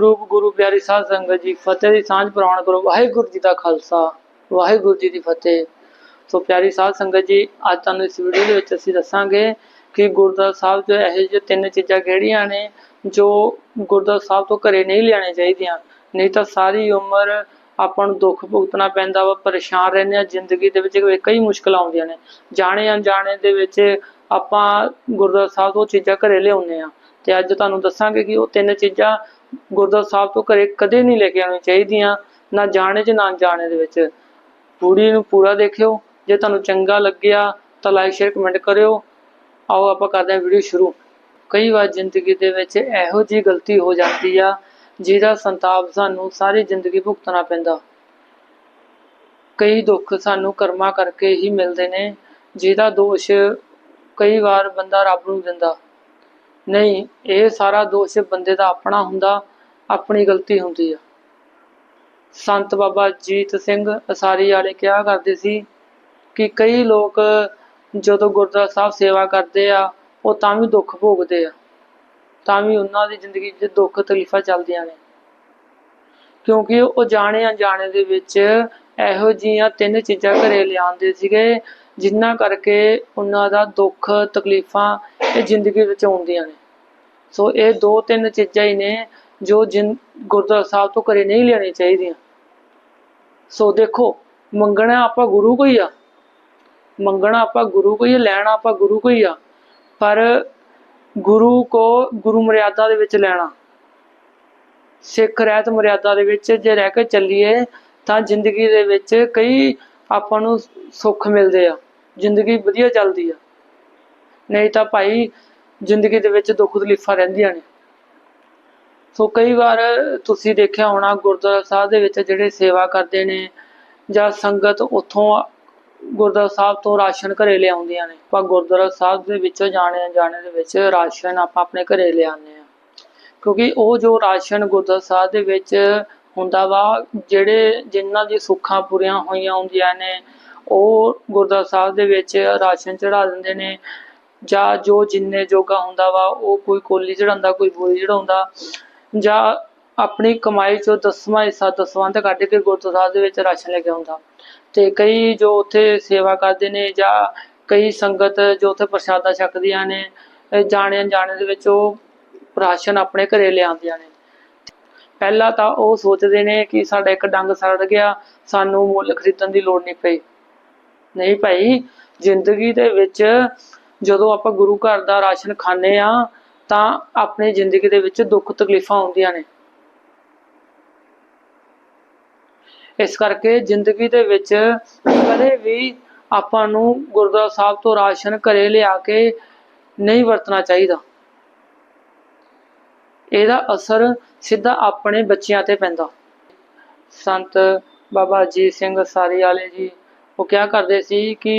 ਰੂਪ ਗੁਰੂ ਪਿਆਰੀ ਸਾਧ ਸੰਗਤ ਜੀ, ਫਤਿਹ ਦੀ ਸਾਂਝ ਪ੍ਰਵਾਨ ਕਰੋ। ਵਾਹਿਗੁਰੂ ਜੀ ਦਾ ਖਾਲਸਾ, ਵਾਹਿਗੁਰੂ ਜੀ ਦੀ ਫਤਿਹ। ਸੋ ਪਿਆਰੀ ਸਾਧ ਸੰਗਤ ਜੀ, ਅੱਜ ਤੁਹਾਨੂੰ ਇਸ ਵੀਡੀਓ ਦੇ ਵਿੱਚ ਅਸੀਂ ਦੱਸਾਂਗੇ ਕਿ ਗੁਰਦੁਆਰਾ ਸਾਹਿਬ ਜੋ ਇਹੋ ਜਿਹੇ ਤਿੰਨ ਚੀਜ਼ਾਂ ਕਿਹੜੀਆਂ ਨੇ ਜੋ ਗੁਰਦੁਆਰਾ ਸਾਹਿਬ ਤੋਂ ਘਰੇ ਨਹੀਂ ਲਿਆਣੇ ਚਾਹੀਦੀਆਂ। ਨਹੀਂ ਤਾਂ ਸਾਰੀ ਉਮਰ ਆਪਾਂ ਨੂੰ ਦੁੱਖ ਭੁਗਤਣਾ ਪੈਂਦਾ ਵਾ, ਪਰੇਸ਼ਾਨ ਰਹਿੰਦੇ ਆ ਜ਼ਿੰਦਗੀ ਦੇ ਵਿੱਚ ਕਈ ਮੁਸ਼ਕਲਾਂ ਆਉਂਦੀਆਂ ਨੇ। ਜਾਣੇ ਅਣਜਾਣੇ ਦੇ ਵਿੱਚ ਆਪਾਂ ਗੁਰਦੁਆਰਾ ਸਾਹਿਬ ਤੋਂ ਚੀਜ਼ਾਂ ਘਰੇ ਲਿਆਉਂਦੇ ਆ ਤੇ ਅੱਜ ਤੁਹਾਨੂੰ ਦੱਸਾਂਗੇ ਕਿ ਉਹ ਤਿੰਨ ਚੀਜ਼ਾਂ ਗੁਰਦੁਆਰਾ ਸਾਹਿਬ ਤੋਂ ਘਰੇ ਕਦੇ ਨਹੀਂ ਲੈ ਕੇ ਆਉਣੀ ਚਾਹੀਦੀਆਂ, ਨਾ ਜਾਣੇ 'ਚ, ਨਾ ਜਾਣੇ ਦੇ ਵਿੱਚ। ਪੂਰੀ ਨੂੰ ਪੂਰਾ ਦੇਖਿਓ। ਜੇ ਤੁਹਾਨੂੰ ਚੰਗਾ ਲੱਗਿਆ ਤਾਂ ਲਾਈਕ ਸ਼ੇਅਰ ਕਮੈਂਟ ਕਰਿਓ। ਆਓ, ਆਪਾਂ ਕਰਦੇ ਹਾਂ ਵੀਡੀਓ ਸ਼ੁਰੂ। ਕਈ ਵਾਰ ਜ਼ਿੰਦਗੀ ਦੇ ਵਿੱਚ ਇਹੋ ਜਿਹੀ ਗਲਤੀ ਹੋ ਜਾਂਦੀ ਆ, ਜਿਹਦਾ ਸੰਤਾਪ ਸਾਨੂੰ ਸਾਰੀ ਜ਼ਿੰਦਗੀ ਭੁਗਤਣਾ ਪੈਂਦਾ। ਕਈ ਦੁੱਖ ਸਾਨੂੰ ਕਰਮਾਂ ਕਰਕੇ ਹੀ ਮਿਲਦੇ ਨੇ, ਜਿਹਦਾ ਦੋਸ਼ ਕਈ ਵਾਰ ਬੰਦਾ ਰੱਬ ਨੂੰ ਦਿੰਦਾ। ਨਹੀਂ, ਇਹ ਸਾਰਾ ਦੋਸ਼ ਬੰਦੇ ਦਾ ਆਪਣਾ ਹੁੰਦਾ, ਆਪਣੀ ਗਲਤੀ ਹੁੰਦੀ ਆ। ਸੰਤ ਬਾਬਾ ਜੀਤ ਸਿੰਘ ਅਸਾਰੀ ਵਾਲੇ ਕਿਹਾ ਕਰਦੇ ਸੀ ਕਿ ਕਈ ਲੋਕ ਜਦੋਂ ਗੁਰਦੁਆਰਾ ਸਾਹਿਬ ਸੇਵਾ ਕਰਦੇ ਆ, ਉਹ ਤਾਂ ਵੀ ਦੁੱਖ ਭੋਗਦੇ ਆ। ਤਾਂ ਵੀ ਉਹਨਾਂ ਦੀ ਜ਼ਿੰਦਗੀ 'ਚ ਦੁੱਖ ਤਕਲੀਫਾਂ ਚੱਲਦੀਆਂ ਨੇ। ਕਿਉਂਕਿ ਉਹ ਜਾਣੇ ਅਣਜਾਣੇ ਦੇ ਵਿੱਚ ਇਹੋ ਜਿਹੀਆਂ ਤਿੰਨ ਚੀਜ਼ਾਂ ਘਰੇ ਲਿਆਉਂਦੇ ਸੀਗੇ ਜਿਨ੍ਹਾਂ ਕਰਕੇ ਉਹਨਾਂ ਦਾ ਦੁੱਖ, ਤਕਲੀਫਾਂ ਇਹ ਜ਼ਿੰਦਗੀ ਵਿੱਚ ਆਉਂਦੀਆਂ ਨੇ। ਸੋ ਇਹ ਦੋ ਤਿੰਨ ਚੀਜ਼ਾਂ ਹੀ ਨੇ ਜੋ ਜਿਨ, ਗੁਰਦੁਆਰਾ ਸਾਹਿਬ ਤੋਂ ਘਰੇ ਨਹੀਂ ਲਿਆਉਣੀ ਚਾਹੀਦੀਆਂ। ਸੋ ਦੇਖੋ, ਮੰਗਣਾ ਆਪਾਂ ਗੁਰੂ ਕੋਈ ਆ। ਮੰਗਣਾ ਆਪਾਂ ਗੁਰੂ ਕੋਈ ਆ, ਲੈਣਾ ਆਪਾਂ ਗੁਰੂ ਕੋਈ ਆ। ਪਰ ਗੁਰੂ ਕੋ ਗੁਰੂ ਮਰਿਆਦਾ ਦੇ ਵਿੱਚ ਲੈਣਾ। ਸਿੱਖ ਰਹਿਤ ਮਰਿਆਦਾ ਦੇ ਵਿੱਚ ਜੇ ਰਹਿ ਕੇ ਚੱਲੀਏ ਤਾਂ ਜ਼ਿੰਦਗੀ ਦੇ ਵਿੱਚ ਕਈ ਆਪਾਂ ਨੂੰ ਸੁੱਖ ਮਿਲਦੇ ਆ। ਜ਼ਿੰਦਗੀ ਵਧੀਆ ਚੱਲਦੀ ਆ। ਨਹੀਂ ਤਾਂ ਭਾਈ ਜ਼ਿੰਦਗੀ ਦੇ ਵਿੱਚ ਦੁੱਖ ਤਕਲੀਫਾਂ ਰਹਿੰਦੀਆਂ ਨੇ। ਸੋ ਕਈ ਵਾਰ ਤੁਸੀਂ ਦੇਖਿਆ ਹੋਣਾ ਗੁਰਦੁਆਰਾ ਸਾਹਿਬ ਦੇ ਵਿੱਚ ਜਿਹੜੇ ਸੇਵਾ ਕਰਦੇ ਨੇ ਜਾਂ ਸੰਗਤ ਉੱਥੋਂ ਗੁਰਦੁਆਰਾ ਸਾਹਿਬ ਤੋਂ ਰਾਸ਼ਨ ਘਰੇ ਲਿਆਉਂਦੀਆਂ ਨੇ। ਪਰ ਗੁਰਦੁਆਰਾ ਸਾਹਿਬ ਦੇ ਵਿੱਚੋਂ ਜਾਣੇ ਜਾਣੇ ਦੇ ਵਿੱਚ ਰਾਸ਼ਨ ਆਪਾਂ ਆਪਣੇ ਘਰੇ ਲਿਆਉਂਦੇ ਆ। ਕਿਉਂਕਿ ਉਹ ਜੋ ਰਾਸ਼ਨ ਗੁਰਦੁਆਰਾ ਸਾਹਿਬ ਦੇ ਵਿੱਚ ਹੁੰਦਾ ਵਾ, ਜਿਹੜੇ ਜਿਨ੍ਹਾਂ ਦੀ ਸੁੱਖਾਂ ਪੂਰੀਆਂ ਹੋਈਆਂ ਹੁੰਦੀਆਂ ਨੇ ਉਹ ਗੁਰਦੁਆਰਾ ਸਾਹਿਬ ਦੇ ਵਿੱਚ ਰਾਸ਼ਨ ਚੜਾ ਦਿੰਦੇ ਨੇ, ਜਾਂ ਜੋ ਜਿੰਨੇ ਜੋਗਾ ਹੁੰਦਾ ਵਾ, ਉਹ ਕੋਈ ਕੋਲੀ ਚੜਾਉਂਦਾ ਕੋਈ ਬੋਰੀ ਚੜਾਉਂਦਾ ਜਾਂ ਆਪਣੀ ਕਮਾਈ ਚੋਂ ਦਸਵਾਂ ਹਿੱਸਾ, ਦਸਵੰਧ ਕੱਢ ਕੇ ਗੁਰਦੁਆਰਾ ਸਾਹਿਬ ਦੇ ਵਿੱਚ ਰਾਸ਼ਨ ਲੈ ਕੇ ਆਉਂਦਾ। ਤੇ ਕਈ ਜੋ ਉੱਥੇ ਸੇਵਾ ਕਰਦੇ ਨੇ, ਜਾਂ ਕਈ ਸੰਗਤ ਜੋ ਉੱਥੇ ਪ੍ਰਸ਼ਾਦਾ ਛਕਦੀਆਂ ਨੇ ਜਾਣੇ ਅਣਜਾਣੇ ਦੇ ਵਿੱਚ ਉਹ ਰਾਸ਼ਨ ਆਪਣੇ ਘਰੇ ਲਿਆਉਂਦੀਆਂ ਨੇ। ਪਹਿਲਾਂ ਤਾਂ ਉਹ ਸੋਚਦੇ ਨੇ ਕਿ ਸਾਡਾ ਇੱਕ ਡੰਗ ਸੜ ਗਿਆ, ਸਾਨੂੰ ਮੁੱਲ ਖਰੀਦਣ ਦੀ ਲੋੜ ਨਹੀਂ ਪਈ। ਨਹੀਂ ਭਾਈ, ਜ਼ਿੰਦਗੀ ਦੇ ਵਿੱਚ ਜਦੋਂ ਆਪਾਂ ਗੁਰੂ ਘਰ ਦਾ ਰਾਸ਼ਨ ਖਾਂਦੇ ਆ ਤਾਂ ਆਪਣੀ ਜ਼ਿੰਦਗੀ ਦੇ ਵਿੱਚ ਦੁੱਖ ਤਕਲੀਫਾਂ ਆਉਂਦੀਆਂ ਨੇ। ਇਸ ਕਰਕੇ ਜ਼ਿੰਦਗੀ ਦੇ ਵਿੱਚ ਕਦੇ ਵੀ ਆਪਾਂ ਨੂੰ ਗੁਰਦੁਆਰਾ ਸਾਹਿਬ ਤੋਂ ਰਾਸ਼ਨ ਘਰੇ ਲਿਆ ਕੇ ਨਹੀਂ ਵਰਤਣਾ ਚਾਹੀਦਾ। ਇਹਦਾ ਅਸਰ ਸਿੱਧਾ ਆਪਣੇ ਬੱਚਿਆਂ ਤੇ ਪੈਂਦਾ। ਸੰਤ ਬਾਬਾ ਅਜੀਤ ਸਿੰਘ ਸਾਰੀ ਵਾਲੇ ਜੀ ਉਹ ਕਿਹਾ ਕਰਦੇ ਸੀ ਕਿ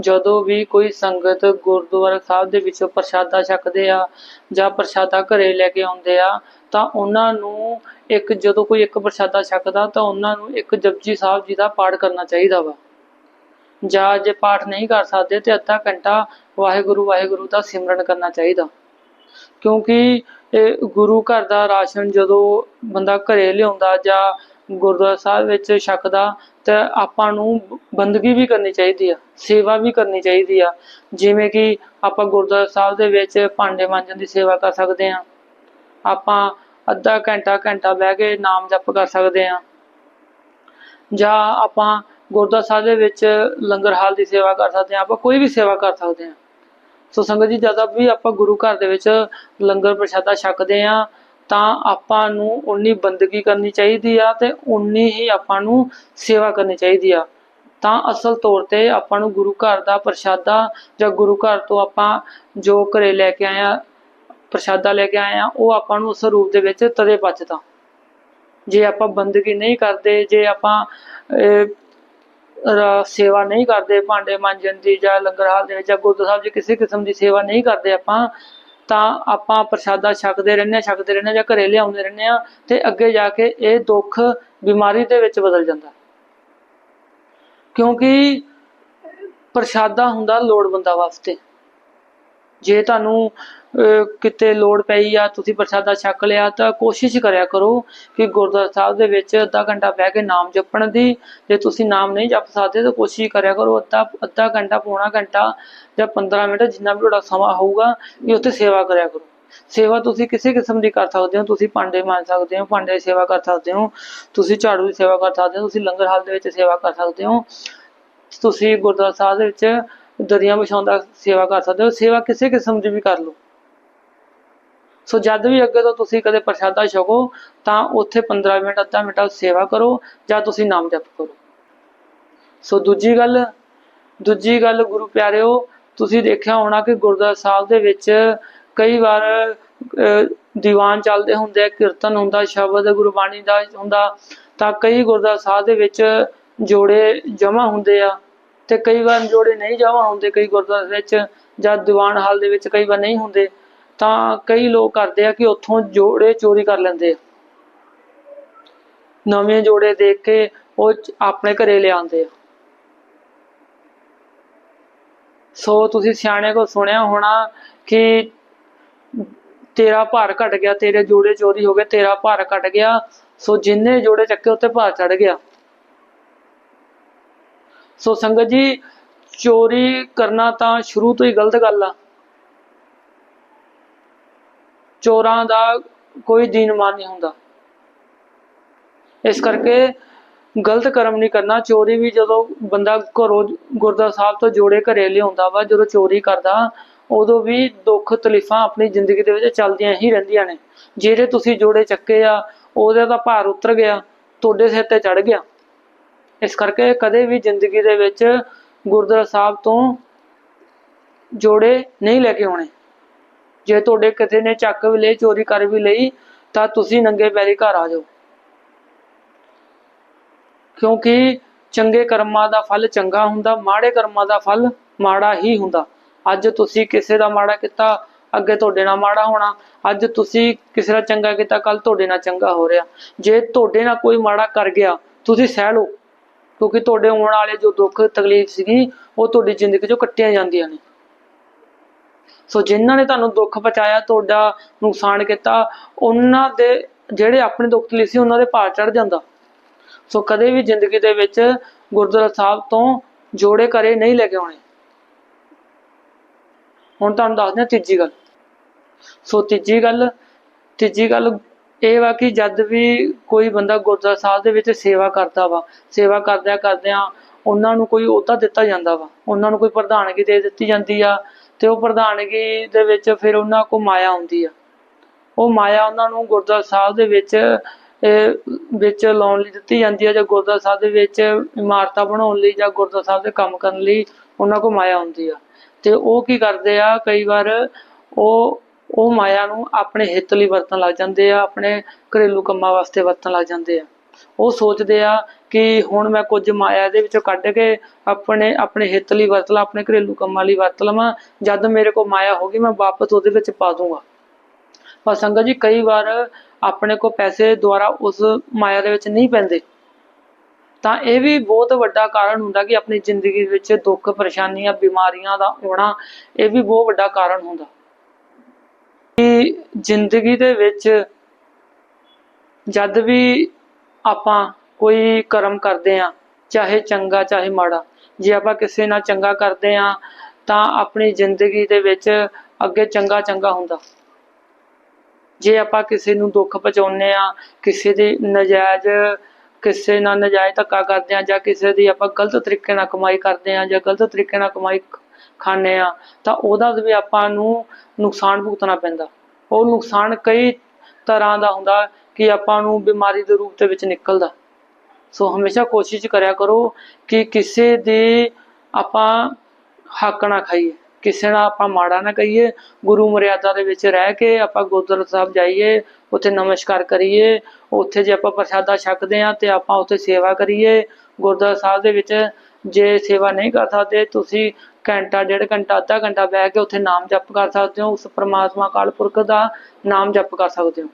ਜਦੋਂ ਵੀ ਕੋਈ ਸੰਗਤ ਗੁਰਦੁਆਰਾ ਸਾਹਿਬ ਦੇ ਵਿੱਚੋਂ ਪ੍ਰਸ਼ਾਦਾ ਛਕਦੇ ਆ ਜਾਂ ਪ੍ਰਸ਼ਾਦਾ ਘਰੇ ਲੈ ਕੇ ਆਉਂਦੇ ਆ, ਤਾਂ ਉਹਨਾਂ ਨੂੰ ਇੱਕ ਜਦੋਂ ਕੋਈ ਇੱਕ ਪ੍ਰਸ਼ਾਦਾ ਛਕਦਾ, ਤਾਂ ਉਹਨਾਂ ਨੂੰ ਇੱਕ ਜਪਜੀ ਸਾਹਿਬ ਜੀ ਦਾ ਪਾਠ ਕਰਨਾ ਚਾਹੀਦਾ ਵਾ। ਜਾਂ ਜੇ ਪਾਠ ਨਹੀਂ ਕਰ ਸਕਦੇ, ਤੇ ਅੱਧਾ ਘੰਟਾ ਵਾਹਿਗੁਰੂ ਵਾਹਿਗੁਰੂ ਦਾ ਸਿਮਰਨ ਕਰਨਾ ਚਾਹੀਦਾ। ਕਿਉਂਕਿ ਗੁਰੂ ਘਰ ਦਾ ਰਾਸ਼ਨ ਜਦੋਂ ਬੰਦਾ ਘਰੇ ਲਿਆਉਂਦਾ ਜਾਂ ਗੁਰਦੁਆਰਾ ਸਾਹਿਬ ਵਿੱਚ ਛਕਦਾ ਤਾਂ ਆਪਾਂ ਨੂੰ ਬੰਦਗੀ ਵੀ ਕਰਨੀ ਚਾਹੀਦੀ ਆ, ਸੇਵਾ ਵੀ ਕਰਨੀ ਚਾਹੀਦੀ ਆ। ਜਿਵੇਂ ਕਿ ਆਪਾਂ ਗੁਰਦੁਆਰਾ ਸਾਹਿਬ ਦੇ ਵਿੱਚ ਭਾਂਡੇ ਮਾਂਜਣ ਦੀ ਸੇਵਾ ਕਰ ਸਕਦੇ ਆ। ਆਪਾਂ ਅੱਧਾ ਘੰਟਾ ਘੰਟਾ ਬਹਿ ਕੇ ਨਾਮ ਜਪ ਕਰ ਸਕਦੇ ਆ। ਜਾਂ ਆਪਾਂ ਗੁਰਦੁਆਰਾ ਸਾਹਿਬ ਦੇ ਵਿੱਚ ਲੰਗਰ ਹਾਲ ਦੀ ਸੇਵਾ ਕਰ ਸਕਦੇ ਆ, ਆਪਾਂ ਕੋਈ ਵੀ ਸੇਵਾ ਕਰ ਸਕਦੇ ਆ। ਸੋ ਸੰਗਤ ਜੀ, ਜਦੋਂ ਵੀ ਆਪਾਂ ਗੁਰੂ ਘਰ ਦੇ ਵਿੱਚ ਲੰਗਰ ਪ੍ਰਸ਼ਾਦਾ ਛਕਦੇ ਆ ਤਾਂ ਆਪਾਂ ਨੂੰ ਉਨੀ ਬੰਦਗੀ ਕਰਨੀ ਚਾਹੀਦੀ ਆ ਤੇ ਉਨੀ ਹੀ ਆਪਾਂ ਨੂੰ ਸੇਵਾ ਕਰਨੀ ਚਾਹੀਦੀ ਆ। ਤਾਂ ਅਸਲ ਤੌਰ ਤੇ ਆਪਾਂ ਨੂੰ ਗੁਰੂ ਘਰ ਦਾ ਪ੍ਰਸ਼ਾਦਾ ਜਾਂ ਗੁਰੂ ਘਰ ਤੋਂ ਆਪਾਂ ਜੋ ਘਰੇ ਲੈ ਕੇ ਆਏ ਪ੍ਰਸ਼ਾਦਾ ਲੈ ਕੇ ਆਏ ਉਹ ਆਪਾਂ ਨੂੰ ਉਸ ਰੂਪ ਦੇ ਵਿੱਚ ਤਦੇ ਪਚਦਾ। ਜੇ ਆਪਾਂ ਬੰਦਗੀ ਨਹੀਂ ਕਰਦੇ, ਜੇ ਆਪਾਂ ਸੇਵਾ ਨਹੀਂ ਕਰਦੇ, ਭਾਂਡੇ ਮਾਂਜਣ ਦੀ ਜਾਂ ਲੰਗਰ ਹਾਲ ਦੇ ਵਿੱਚ ਜਾਂ ਗੁਰਦੁਆਰਾ ਸਾਹਿਬ 'ਚ ਕਿਸੇ ਕਿਸਮ ਦੀ ਸੇਵਾ ਨਹੀਂ ਕਰਦੇ ਆਪਾਂ ਤਾਂ ਆਪਾਂ ਪ੍ਰਸ਼ਾਦਾ ਛਕਦੇ ਰਹਿੰਦੇ ਹਾਂ, ਛਕਦੇ ਰਹਿੰਦੇ ਹਾਂ ਜਾਂ ਘਰੇ ਲਿਆਉਂਦੇ ਰਹਿੰਦੇ ਆ ਤੇ ਅੱਗੇ ਜਾ ਕੇ ਇਹ ਦੁੱਖ ਬਿਮਾਰੀ ਦੇ ਵਿੱਚ ਬਦਲ ਜਾਂਦਾ ਕਿਉਂਕਿ ਪ੍ਰਸ਼ਾਦਾ ਹੁੰਦਾ ਲੋੜਵੰਦਾਂ ਵਾਸਤੇ। ਜੇ ਤੁਹਾਨੂੰ ਕਿਤੇ ਲੋੜ ਪਈ ਆ, ਤੁਸੀਂ ਪ੍ਰਸ਼ਾਦਾ ਛਕ ਲਿਆ, ਤਾਂ ਕੋਸ਼ਿਸ਼ ਕਰਿਆ ਕਰੋ ਕਿ ਗੁਰਦੁਆਰਾ ਸਾਹਿਬ ਦੇ ਵਿੱਚ ਅੱਧਾ ਘੰਟਾ ਬਹਿ ਕੇ ਨਾਮ ਜਪਣ ਦੀ। ਜੇ ਤੁਸੀਂ ਨਾਮ ਨਹੀਂ ਜਪ ਸਕਦੇ, ਤਾਂ ਕੋਸ਼ਿਸ਼ ਕਰਿਆ ਕਰੋ ਅੱਧਾ ਅੱਧਾ ਘੰਟਾ, ਪੌਣਾ ਘੰਟਾ ਜਾਂ 15 ਮਿੰਟ ਜਿੰਨਾ ਵੀ ਤੁਹਾਡਾ ਸਮਾਂ ਹੋਊਗਾ ਕਿ ਉੱਥੇ ਸੇਵਾ ਕਰਿਆ ਕਰੋ। ਸੇਵਾ ਤੁਸੀਂ ਕਿਸੇ ਕਿਸਮ ਦੀ ਕਰ ਸਕਦੇ ਹੋ। ਤੁਸੀਂ ਭਾਂਡੇ ਮਾਂਜ ਸਕਦੇ ਹੋ, ਭਾਂਡੇ ਦੀ ਸੇਵਾ ਕਰ ਸਕਦੇ ਹੋ, ਤੁਸੀਂ ਝਾੜੂ ਦੀ ਸੇਵਾ ਕਰ ਸਕਦੇ ਹੋ, ਤੁਸੀਂ ਲੰਗਰ ਹਾਲ ਦੇ ਵਿੱਚ ਸੇਵਾ ਕਰ ਸਕਦੇ ਹੋ। ਤੁਸੀਂ ਗੁਰਦੁਆਰਾ ਸਾਹਿਬ ਦੇ ਵਿੱਚ ਦਰੀਆਂ ਵਿਛਾਉਣ ਦਾ ਸੇਵਾ ਕਰ ਸਕਦੇ ਹੋ ਸੇਵਾ ਕਿਸੇ ਕਿਸਮ ਦੀ ਵੀ ਕਰ ਲਓ। ਸੋ ਜਦ ਵੀ ਅੱਗੇ ਤੋਂ ਤੁਸੀਂ ਕਦੇ ਪ੍ਰਸ਼ਾਦਾ ਛਕੋ ਤਾਂ ਉੱਥੇ 15 ਮਿੰਟ ਅੱਧਾ ਮਿੰਟ ਸੇਵਾ ਕਰੋ ਜਾਂ ਤੁਸੀਂ ਨਾਮ ਜਪ ਕਰੋ। ਸੋ ਦੂਜੀ ਗੱਲ ਦੂਜੀ ਗੱਲ ਗੁਰੂ ਪਿਆਰਿਓ ਤੁਸੀਂ ਦੇਖਿਆ ਹੋਣਾ ਕਿ ਗੁਰਦੁਆਰਾ ਸਾਹਿਬ ਦੇ ਵਿੱਚ ਕਈ ਵਾਰ ਅਹ, ਦੀਵਾਨ ਚੱਲਦੇ ਹੁੰਦੇ ਕੀਰਤਨ ਹੁੰਦਾ ਸ਼ਬਦ ਗੁਰਬਾਣੀ ਦਾ ਹੁੰਦਾ ਤਾਂ ਕਈ ਗੁਰਦੁਆਰਾ ਸਾਹਿਬ ਦੇ ਵਿੱਚ ਜੋੜੇ ਜਮ੍ਹਾਂ ਹੁੰਦੇ ਆ। ਤੇ ਕਈ ਵਾਰ ਜੋੜੇ ਨਹੀਂ ਜਮਾ ਹੁੰਦੇ, ਕਈ ਗੁਰਦੁਆਰੇ ਵਿੱਚ ਜਾਂ ਦੀਵਾਨ ਹਾਲ ਦੇ ਵਿੱਚ ਕਈ ਵਾਰ ਨਹੀਂ ਹੁੰਦੇ, ਤਾਂ ਕਈ ਲੋਕ ਕਰਦੇ ਆ ਕਿ ਉੱਥੋਂ ਜੋੜੇ ਚੋਰੀ ਕਰ ਲੈਂਦੇ ਆ। ਨਵੇਂ ਜੋੜੇ ਦੇਖ ਕੇ ਉਹ ਆਪਣੇ ਘਰੇ ਲਿਆਉਂਦੇ ਆ। ਸੋ ਤੁਸੀਂ ਸਿਆਣੇ ਕੋ ਸੁਣਿਆ ਹੋਣਾ ਕਿ ਤੇਰਾ ਭਾਰ ਘਟ ਗਿਆ, ਤੇਰੇ ਜੋੜੇ ਚੋਰੀ ਹੋ ਗਏ, ਤੇਰਾ ਭਾਰ ਘਟ ਗਿਆ, ਸੋ ਜਿੰਨੇ ਜੋੜੇ ਚੱਕੇ ਉੱਤੇ ਭਾਰ ਚੜ ਗਿਆ। ਸੋ ਸੰਗਤ ਜੀ, ਚੋਰੀ ਕਰਨਾ ਤਾਂ ਸ਼ੁਰੂ ਤੋਂ ਹੀ ਗਲਤ ਗੱਲ ਆ। ਚੋਰਾਂ ਦਾ ਕੋਈ ਦੀਨਮਾਨ ਨਹੀਂ ਹੁੰਦਾ। ਇਸ ਕਰਕੇ ਗਲਤ ਕਰਮ ਨਹੀਂ ਕਰਨਾ। ਚੋਰੀ ਵੀ ਜਦੋਂ ਬੰਦਾ ਘਰੋਂ ਗੁਰਦੁਆਰਾ ਸਾਹਿਬ ਤੋਂ ਜੋੜੇ ਘਰੇ ਲਿਆਉਂਦਾ ਵਾ, ਜਦੋਂ ਚੋਰੀ ਕਰਦਾ, ਉਦੋਂ ਵੀ ਦੁੱਖ ਤਕਲੀਫਾਂ ਆਪਣੀ ਜ਼ਿੰਦਗੀ ਦੇ ਵਿੱਚ ਚੱਲਦੀਆਂ ਹੀ ਰਹਿੰਦੀਆਂ ਨੇ। ਜਿਹੜੇ ਤੁਸੀਂ ਜੋੜੇ ਚੱਕੇ ਆ, ਉਹਦਾ ਤਾਂ ਭਾਰ ਉਤਰ ਗਿਆ, ਤੁਹਾਡੇ ਸਿਰ ਤੇ ਚੜ ਗਿਆ। ਇਸ ਕਰਕੇ ਕਦੇ ਵੀ ਜ਼ਿੰਦਗੀ ਦੇ ਵਿੱਚ ਗੁਰਦੁਆਰਾ ਸਾਹਿਬ ਤੋਂ ਜੋੜੇ ਨਹੀਂ ਲੈ ਕੇ ਆਉਣੇ। ਜੇ ਤੁਹਾਡੇ ਕਿਸੇ ਨੇ ਚੱਕ ਵੀ ਲਈ ਚੋਰੀ ਕਰ ਵੀ ਲਈ, ਤਾਂ ਤੁਸੀਂ ਨੰਗੇ ਪੈਰੀ ਘਰ ਆ ਜਾਓ। ਕਿਉਂਕਿ ਚੰਗੇ ਕਰਮਾਂ ਦਾ ਫਲ ਚੰਗਾ ਹੁੰਦਾ, ਮਾੜੇ ਕਰਮਾਂ ਦਾ ਫਲ ਮਾੜਾ ਹੀ ਹੁੰਦਾ। ਅੱਜ ਤੁਸੀਂ ਕਿਸੇ ਦਾ ਮਾੜਾ ਕੀਤਾ, ਅੱਗੇ ਤੁਹਾਡੇ ਨਾਲ ਮਾੜਾ ਹੋਣਾ। ਅੱਜ ਤੁਸੀਂ ਕਿਸੇ ਦਾ ਚੰਗਾ ਕੀਤਾ ਕੱਲ ਤੁਹਾਡੇ ਨਾਲ ਚੰਗਾ ਹੋ ਰਿਹਾ। ਜੇ ਤੁਹਾਡੇ ਨਾਲ ਕੋਈ ਮਾੜਾ ਕਰ ਗਿਆ, ਤੁਸੀਂ ਸਹਿ ਲਓ। ਕਿਉਂਕਿ ਤੁਹਾਡੇ ਆਉਣ ਵਾਲੇ ਜੋ ਦੁੱਖ ਤਕਲੀਫ ਸੀਗੀ, ਉਹ ਤੁਹਾਡੀ ਜ਼ਿੰਦਗੀ ਚੋਂ ਕੱਟੀਆਂ ਜਾਂਦੀਆਂ ਨੇ। ਸੋ ਜਿਨ੍ਹਾਂ ਨੇ ਤੁਹਾਨੂੰ ਦੁੱਖ ਪਹੁੰਚਾਇਆ, ਤੁਹਾਡਾ ਨੁਕਸਾਨ ਕੀਤਾ, ਉਹਨਾਂ ਦੇ ਜਿਹੜੇ ਆਪਣੇ ਦੁੱਖ ਤਕਲੀਫ ਸੀ, ਉਹਨਾਂ ਦੇ ਭਾਰ ਚੜ ਜਾਂਦਾ। ਸੋ ਕਦੇ ਵੀ ਜ਼ਿੰਦਗੀ ਦੇ ਵਿੱਚ ਗੁਰਦੁਆਰਾ ਸਾਹਿਬ ਤੋਂ ਜੋੜੇ ਕਰੇ ਨਹੀਂ ਲੈ ਕੇ ਆਉਣੇ। ਹੁਣ ਤੁਹਾਨੂੰ ਦੱਸਦੇ ਹਾਂ ਤੀਜੀ ਗੱਲ। ਸੋ ਤੀਜੀ ਗੱਲ ਤੀਜੀ ਗੱਲ ਇਹ ਵਾ ਕਿ ਜਦ ਵੀ ਕੋਈ ਬੰਦਾ ਗੁਰਦੁਆਰਾ ਸਾਹਿਬ ਦੇ ਵਿੱਚ ਸੇਵਾ ਕਰਦਾ ਵਾ, ਸੇਵਾ ਕਰਦਿਆਂ ਕਰਦਿਆਂ ਉਹਨਾਂ ਨੂੰ ਕੋਈ ਅਹੁਦਾ ਦਿੱਤਾ ਜਾਂਦਾ ਵਾ, ਉਹਨਾਂ ਨੂੰ ਕੋਈ ਪ੍ਰਧਾਨਗੀ ਦੇ ਦਿੱਤੀ ਜਾਂਦੀ ਆ ਤੇ ਉਹ ਪ੍ਰਧਾਨਗੀ ਦੇ ਵਿੱਚ ਫਿਰ ਉਹਨਾਂ ਕੋਲ ਮਾਇਆ ਹੁੰਦੀ ਆ। ਉਹ ਮਾਇਆ ਉਹਨਾਂ ਨੂੰ ਗੁਰਦੁਆਰਾ ਸਾਹਿਬ ਦੇ ਵਿੱਚ ਵਿੱਚ ਲਾਉਣ ਲਈ ਦਿੱਤੀ ਜਾਂਦੀ ਹੈ ਜਾਂ ਗੁਰਦੁਆਰਾ ਸਾਹਿਬ ਦੇ ਵਿੱਚ ਇਮਾਰਤਾਂ ਬਣਾਉਣ ਲਈ ਜਾਂ ਗੁਰਦੁਆਰਾ ਸਾਹਿਬ ਦੇ ਕੰਮ ਕਰਨ ਲਈ ਉਹਨਾਂ ਕੋਲ ਮਾਇਆ ਹੁੰਦੀ ਆ। ਤੇ ਉਹ ਕੀ ਕਰਦੇ ਆ, ਕਈ ਵਾਰ ਉਹ ਉਹ ਮਾਇਆ ਨੂੰ ਆਪਣੇ ਹਿੱਤ ਲਈ ਵਰਤਣ ਲੱਗ ਜਾਂਦੇ ਆ, ਆਪਣੇ ਘਰੇਲੂ ਕੰਮਾਂ ਵਾਸਤੇ ਵਰਤਣ ਲੱਗ ਜਾਂਦੇ ਆ। ਉਹ ਸੋਚਦੇ ਆ ਕਿ ਹੁਣ ਮੈਂ ਕੁਝ ਮਾਇਆ ਦੇ ਵਿੱਚੋਂ ਕੱਢ ਕੇ ਆਪਣੇ ਆਪਣੇ ਹਿੱਤ ਲਈ ਵਰਤ ਲਾਂ, ਆਪਣੇ ਘਰੇਲੂ ਕੰਮਾਂ ਲਈ ਵਰਤ ਲਵਾਂ। ਜਦ ਮੇਰੇ ਕੋਲ ਮਾਇਆ ਹੋਗੀ ਮੈਂ ਵਾਪਸ ਉਹਦੇ ਵਿੱਚ ਪਾ ਦੂੰਗਾ। ਪਰ ਸੰਗਤ ਜੀ, ਕਈ ਵਾਰ ਆਪਣੇ ਕੋ ਪੈਸੇ ਦੁਆਰਾ ਉਸ ਮਾਇਆ ਦੇ ਵਿੱਚ ਨਹੀਂ ਪੈਂਦੇ। ਤਾਂ ਇਹ ਵੀ ਬਹੁਤ ਵੱਡਾ ਕਾਰਨ ਹੁੰਦਾ ਕਿ ਆਪਣੀ ਜ਼ਿੰਦਗੀ ਵਿੱਚ ਦੁੱਖ, ਪਰੇਸ਼ਾਨੀਆਂ, ਬਿਮਾਰੀਆਂ ਦਾ ਆਉਣਾ, ਇਹ ਵੀ ਬਹੁਤ ਵੱਡਾ ਕਾਰਨ ਹੁੰਦਾ। ਕਿ ਜ਼ਿੰਦਗੀ ਦੇ ਵਿੱਚ ਜਦ ਵੀ ਆਪਾਂ ਕੋਈ ਕਰਮ ਕਰਦੇ ਆ ਚਾਹੇ ਚੰਗਾ, ਚਾਹੇ ਮਾੜਾ, ਜੇ ਆਪਾਂ ਕਿਸੇ ਨਾਲ ਚੰਗਾ ਕਰਦੇ ਆ ਤਾਂ ਆਪਣੀ ਜ਼ਿੰਦਗੀ ਦੇ ਵਿੱਚ ਅੱਗੇ ਚੰਗਾ ਚੰਗਾ ਹੁੰਦਾ। ਜੇ ਆਪਾਂ ਕਿਸੇ ਨੂੰ ਦੁੱਖ ਪਹੁੰਚਾਉਂਦੇ ਆ ਕਿਸੇ ਦੀ ਨਜਾਇਜ਼, ਕਿਸੇ ਨਾਲ ਨਜਾਇਜ਼ ਧੱਕਾ ਕਰਦੇ ਆ ਜਾਂ ਕਿਸੇ ਦੀ ਆਪਾਂ ਗਲਤ ਤਰੀਕੇ ਨਾਲ ਕਮਾਈ ਕਰਦੇ ਆ ਜਾਂ ਗਲਤ ਤਰੀਕੇ ਨਾਲ ਕਮਾਈ ਖਾਂਦੇ ਆ ਤਾਂ ਉਹਦਾ ਵੀ ਆਪਾਂ ਨੂੰ ਨੁਕਸਾਨ ਭੁਗਤਣਾ ਪੈਂਦਾ। ਉਹ ਨੁਕਸਾਨ ਕਈ ਤਰ੍ਹਾਂ ਦਾ ਹੁੰਦਾ ਕਿ ਆਪਾਂ ਨੂੰ ਬਿਮਾਰੀ ਦੇ ਰੂਪ ਦੇ ਵਿੱਚ ਨਿਕਲਦਾ। ਸੋ ਹਮੇਸ਼ਾ ਕੋਸ਼ਿਸ਼ ਕਰਿਆ ਕਰੋ ਕਿ ਕਿਸੇ ਦੇ ਆਪਾਂ ਹੱਕ ਨਾ ਖਾਈਏ। ਕਿਸੇ ਨਾਲ ਆਪਾਂ ਮਾੜਾ ਨਾ ਕਹੀਏ। ਗੁਰੂ ਮਰਿਆਦਾ ਦੇ ਵਿੱਚ ਰਹਿ ਕੇ ਆਪਾਂ ਗੁਰਦੁਆਰਾ ਸਾਹਿਬ ਜਾਈਏ, ਉੱਥੇ ਨਮਸਕਾਰ ਕਰੀਏ, ਉੱਥੇ ਜੇ ਆਪਾਂ ਪ੍ਰਸ਼ਾਦਾ ਛਕਦੇ ਆ ਤੇ ਆਪਾਂ ਉੱਥੇ ਸੇਵਾ ਕਰੀਏ। ਗੁਰਦੁਆਰਾ ਸਾਹਿਬ ਦੇ ਵਿੱਚ ਜੇ ਸੇਵਾ ਨਹੀਂ ਕਰ ਸਕਦੇ, ਤੁਸੀਂ ਘੰਟਾ, ਡੇਢ ਘੰਟਾ, ਅੱਧਾ ਘੰਟਾ ਬਹਿ ਕੇ ਉੱਥੇ ਨਾਮ ਜਪ ਕਰ ਸਕਦੇ ਹੋ, ਉਸ ਪ੍ਰਮਾਤਮਾ ਅਕਾਲ ਪੁਰਖ ਦਾ ਨਾਮ ਜਪ ਕਰ ਸਕਦੇ ਹੋ।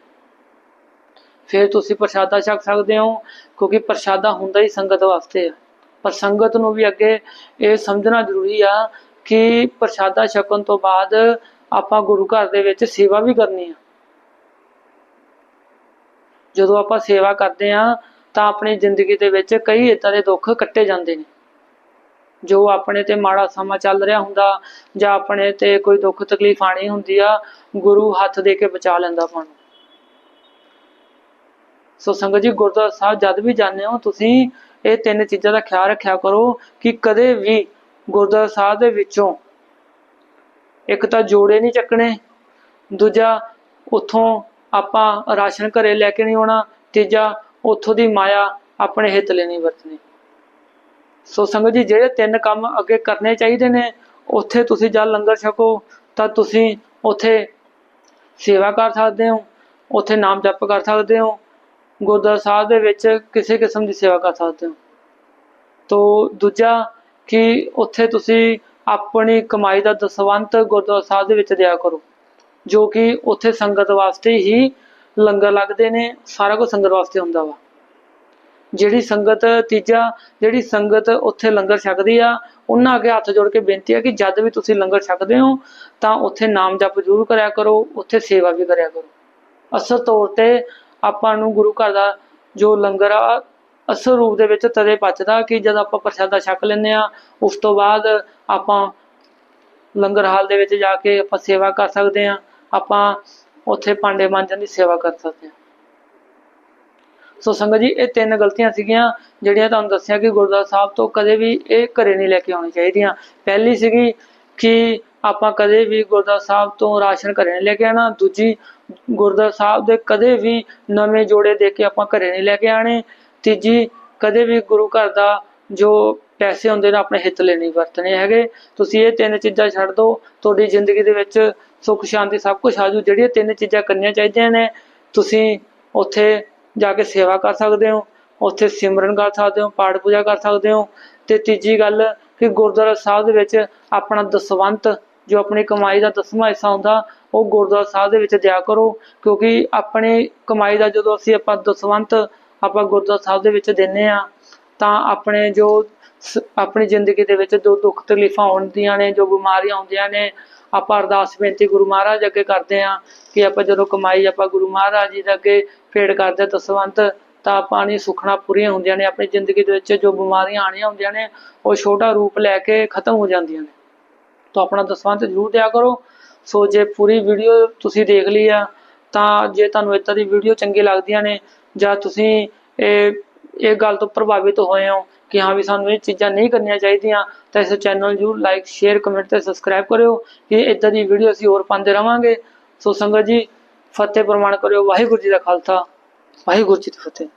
ਫਿਰ ਤੁਸੀਂ ਪ੍ਰਸ਼ਾਦਾ ਛਕ ਸਕਦੇ ਹੋ, ਕਿਉਂਕਿ ਪ੍ਰਸ਼ਾਦਾ ਹੁੰਦਾ ਹੀ ਸੰਗਤ ਵਾਸਤੇ ਆ। ਪਰ ਸੰਗਤ ਨੂੰ ਵੀ ਅੱਗੇ ਇਹ ਸਮਝਣਾ ਜ਼ਰੂਰੀ ਆ ਕਿ ਪ੍ਰਸ਼ਾਦਾ ਛਕਣ ਤੋਂ ਬਾਅਦ ਆਪਾਂ ਗੁਰੂ ਘਰ ਦੇ ਵਿੱਚ ਸੇਵਾ ਵੀ ਕਰਨੀ ਆ। ਜਦੋਂ ਆਪਾਂ ਸੇਵਾ ਕਰਦੇ ਆ, ਤਾਂ ਆਪਣੀ ਜ਼ਿੰਦਗੀ ਦੇ ਵਿੱਚ ਕਈ ਇਦਾਂ ਦੇ ਦੁੱਖ ਕੱਟੇ ਜਾਂਦੇ ਨੇ। ਜੋ ਆਪਣੇ ਤੇ ਮਾੜਾ ਸਮਾਂ ਚੱਲ ਰਿਹਾ ਹੁੰਦਾ ਜਾਂ ਆਪਣੇ ਤੇ ਕੋਈ ਦੁੱਖ ਤਕਲੀਫ ਆਣੀ ਹੁੰਦੀ ਆ, ਗੁਰੂ ਹੱਥ ਦੇ ਕੇ ਬਚਾ ਲੈਂਦਾ ਆਪਾਂ ਨੂੰ। ਸੋ ਸੰਗਤ ਜੀ, ਗੁਰਦੁਆਰਾ ਸਾਹਿਬ ਜਦ ਵੀ ਜਾਂਦੇ ਹੋ, ਤੁਸੀਂ ਇਹ ਤਿੰਨ ਚੀਜ਼ਾਂ ਦਾ ਖਿਆਲ ਰੱਖਿਆ ਕਰੋ ਕਿ ਕਦੇ ਵੀ ਗੁਰਦੁਆਰਾ ਸਾਹਿਬ ਦੇ ਵਿੱਚੋਂ ਇੱਕ ਤਾਂ ਜੋੜੇ ਨਹੀਂ ਚੱਕਣੇ, ਦੂਜਾ ਉੱਥੋਂ ਆਪਾਂ ਰਾਸ਼ਨ ਘਰੇ ਲੈ ਕੇ ਨਹੀਂ ਆਉਣਾ, ਤੀਜਾ ਉੱਥੋਂ ਦੀ ਮਾਇਆ ਆਪਣੇ ਹਿੱਤ ਲਈ ਨਹੀਂ ਵਰਤਣੀ। ਸੋ ਸੰਗਤ ਜੀ, ਜਿਹੜੇ ਤਿੰਨ ਕੰਮ ਅੱਗੇ ਕਰਨੇ ਚਾਹੀਦੇ ਨੇ, ਉੱਥੇ ਤੁਸੀਂ ਜਦ ਲੰਗਰ ਛਕੋ, ਤਾਂ ਤੁਸੀਂ ਉੱਥੇ ਸੇਵਾ ਕਰ ਸਕਦੇ ਹੋ, ਉੱਥੇ ਨਾਮ ਜਪ ਕਰ ਸਕਦੇ ਹੋ, ਗੁਰਦੁਆਰਾ ਸਾਹਿਬ ਦੇ ਵਿੱਚ ਕਿਸੇ ਕਿਸਮ ਦੀ ਸੇਵਾ ਕਰ ਸਕਦੇ ਹੋ। ਤੋ ਦੂਜਾ ਕਿ ਉੱਥੇ ਤੁਸੀਂ ਆਪਣੀ ਕਮਾਈ ਦਾ ਦਸਵੰਤ ਗੁਰਦੁਆਰਾ ਸਾਹਿਬ ਦੇ ਵਿੱਚ ਦਿਆ ਕਰੋ, ਜੋ ਕਿ ਉੱਥੇ ਸੰਗਤ ਵਾਸਤੇ ਹੀ ਲੰਗਰ ਲੱਗਦੇ ਨੇ, ਸਾਰਾ ਕੁਝ ਸੰਗਤ ਵਾਸਤੇ ਹੁੰਦਾ ਵਾ। ਜਿਹੜੀ ਸੰਗਤ ਤੀਜਾ, ਜਿਹੜੀ ਸੰਗਤ ਉੱਥੇ ਲੰਗਰ ਛਕਦੀ ਆ, ਉਹਨਾਂ ਅੱਗੇ ਹੱਥ ਜੋੜ ਕੇ ਬੇਨਤੀ ਹੈ ਕਿ ਜਦ ਵੀ ਤੁਸੀਂ ਲੰਗਰ ਛਕਦੇ ਹੋ, ਤਾਂ ਉੱਥੇ ਨਾਮ ਜਪ ਜ਼ਰੂਰ ਕਰਿਆ ਕਰੋ, ਉੱਥੇ ਸੇਵਾ ਵੀ ਕਰਿਆ ਕਰੋ। ਅਸਲ ਤੌਰ ਤੇ ਆਪਾਂ ਨੂੰ ਗੁਰੂ ਘਰ ਦਾ ਜੋ ਲੰਗਰ ਆ, ਅਸਲ ਰੂਪ ਦੇ ਵਿੱਚ ਤਦੇ ਪਚਦਾ ਕਿ ਜਦ ਆਪਾਂ ਪ੍ਰਸ਼ਾਦਾ ਛਕ ਲੈਂਦੇ ਆ, ਉਸ ਤੋਂ ਬਾਅਦ ਆਪਾਂ ਲੰਗਰ ਹਾਲ ਦੇ ਵਿੱਚ ਜਾ ਕੇ ਆਪਾਂ ਸੇਵਾ ਕਰ ਸਕਦੇ ਆ, ਆਪਾਂ ਉੱਥੇ ਭਾਂਡੇ ਮਾਂਜਣ ਦੀ ਸੇਵਾ ਕਰ ਸਕਦੇ ਆ। ਸੋ ਸੰਗਤ ਜੀ, ਇਹ ਤਿੰਨ ਗਲਤੀਆਂ ਸੀਗੀਆਂ ਜਿਹੜੀਆਂ ਤੁਹਾਨੂੰ ਦੱਸਿਆ ਕਿ ਗੁਰਦੁਆਰਾ ਸਾਹਿਬ ਤੋਂ ਕਦੇ ਵੀ ਇਹ ਘਰੇ ਨਹੀਂ ਲੈ ਕੇ ਆਉਣੀ ਚਾਹੀਦੀਆਂ। ਪਹਿਲੀ ਸੀਗੀ ਕਿ ਆਪਾਂ ਕਦੇ ਵੀ ਗੁਰਦੁਆਰਾ ਸਾਹਿਬ ਤੋਂ ਰਾਸ਼ਨ ਘਰੇ ਨਹੀਂ ਲੈ ਕੇ ਆਣਾ ਦੂਜੀ, ਗੁਰਦੁਆਰਾ ਸਾਹਿਬ ਦੇ ਕਦੇ ਵੀ ਨਵੇਂ ਜੋੜੇ ਦੇ ਕੇ ਆਪਾਂ ਘਰੇ ਨਹੀਂ ਲੈ ਕੇ ਆਣੇ ਤੀਜੀ, ਕਦੇ ਵੀ ਗੁਰੂ ਘਰ ਦਾ ਜੋ ਪੈਸੇ ਹੁੰਦੇ ਨੇ, ਆਪਣੇ ਹਿੱਤ ਲਈ ਨਹੀਂ ਵਰਤਣੇ ਹੈਗੇ। ਤੁਸੀਂ ਇਹ ਤਿੰਨ ਚੀਜ਼ਾਂ ਛੱਡ ਦਿਓ। ਤੁਹਾਡੀ ਜ਼ਿੰਦਗੀ ਦੇ ਵਿੱਚ ਸੁੱਖ ਸ਼ਾਂਤੀ ਸਭ ਕੁਝ ਆਜੂ ਜਿਹੜੀਆਂ ਤਿੰਨ ਚੀਜ਼ਾਂ ਕਰਨੀਆਂ ਚਾਹੀਦੀਆਂ ਨੇ, ਤੁਸੀਂ ਉੱਥੇ ਜਾ ਕੇ ਸੇਵਾ ਕਰ ਸਕਦੇ ਹੋ, ਉੱਥੇ ਸਿਮਰਨ ਕਰ ਸਕਦੇ ਹੋ, ਪਾਠ ਪੂਜਾ ਕਰ ਸਕਦੇ ਹੋ। ਤੇ ਤੀਜੀ ਗੱਲ ਕਿ ਗੁਰਦੁਆਰਾ ਸਾਹਿਬ ਦੇ ਵਿੱਚ ਆਪਣਾ ਦਸਵੰਤ, ਜੋ ਆਪਣੀ ਕਮਾਈ ਦਾ ਦਸਵਾਂ ਹਿੱਸਾ ਹੁੰਦਾ, ਉਹ ਗੁਰਦੁਆਰਾ ਸਾਹਿਬ ਦੇ ਵਿੱਚ ਦਿਆ ਕਰੋ। ਕਿਉਂਕਿ ਆਪਣੀ ਕਮਾਈ ਦਾ ਜਦੋਂ ਅਸੀਂ ਆਪਾਂ ਦਸਵੰਤ ਆਪਾਂ ਗੁਰਦੁਆਰਾ ਸਾਹਿਬ ਦੇ ਵਿੱਚ ਦਿੰਨੇ ਆ ਤਾਂ ਆਪਣੇ ਜੋ ਆਪਣੀ ਜ਼ਿੰਦਗੀ ਦੇ ਵਿੱਚ ਜੋ ਦੁੱਖ ਤਕਲੀਫਾਂ ਆਉਂਦੀਆਂ ਨੇ, ਜੋ ਬਿਮਾਰੀਆਂ ਆਉਂਦੀਆਂ ਨੇ, ਆਪਾਂ ਅਰਦਾਸ ਬੇਨਤੀ ਗੁਰੂ ਮਹਾਰਾਜ ਅੱਗੇ ਕਰਦੇ ਆ ਕਿ ਆਪਾਂ ਜਦੋਂ ਕਮਾਈ ਆਪਾਂ ਗੁਰੂ ਮਹਾਰਾਜ ਜੀ ਦੇ ਅੱਗੇ ਭੇਟ ਕਰਦੇ ਹਾਂ ਦਸਵੰਤ ਤਾਂ ਆਪਾਂ ਦੀ ਸੁਖਣਾ ਪੂਰੀਆਂ ਹੁੰਦੀਆਂ ਨੇ, ਆਪਣੀ ਜ਼ਿੰਦਗੀ ਦੇ ਵਿੱਚ ਜੋ ਬਿਮਾਰੀਆਂ ਆਣੀਆਂ ਹੁੰਦੀਆਂ ਨੇ, ਉਹ ਛੋਟਾ ਰੂਪ ਲੈ ਕੇ ਖਤਮ ਹੋ ਜਾਂਦੀਆਂ ਨੇ। ਤਾਂ ਆਪਣਾ ਦਸਵੰਤ ਜ਼ਰੂਰ ਦਿਆ ਕਰੋ। ਸੋ ਜੇ ਪੂਰੀ ਵੀਡੀਓ ਤੁਸੀਂ ਦੇਖ ਲਈ ਆ, ਤਾਂ ਜੇ ਤੁਹਾਨੂੰ ਇੱਦਾਂ ਦੀ ਵੀਡੀਓ ਚੰਗੀ ਲੱਗਦੀਆਂ ਨੇ, ਜਾਂ ਤੁਸੀਂ ਇਹ ਇਹ ਗੱਲ ਤੋਂ ਪ੍ਰਭਾਵਿਤ ਹੋਏ ਹੋ ਕਿ ਹਾਂ ਵੀ ਸਾਨੂੰ ਇਹ ਚੀਜ਼ਾਂ ਨਹੀਂ ਕਰਨੀਆਂ ਚਾਹੀਦੀਆਂ, ਤਾਂ ਇਸ ਚੈਨਲ ਨੂੰ ਜ਼ਰੂਰ ਲਾਈਕ ਸ਼ੇਅਰ ਕਮੈਂਟ ਤੇ ਸਬਸਕ੍ਰਾਈਬ ਕਰਿਓ, ਕਿ ਇੱਦਾਂ ਦੀ ਵੀਡੀਓ ਅਸੀਂ ਹੋਰ ਪਾਉਂਦੇ ਰਵਾਂਗੇ। ਸੋ ਸੰਗਤ ਜੀ ਫਤਿਹ ਪ੍ਰਮਾਣ ਕਰਿਓ ਵਾਹਿਗੁਰੂ ਜੀ ਦਾ ਖਾਲਸਾ ਵਾਹਿਗੁਰੂ ਜੀ ਦੀ ਫਤਿਹ।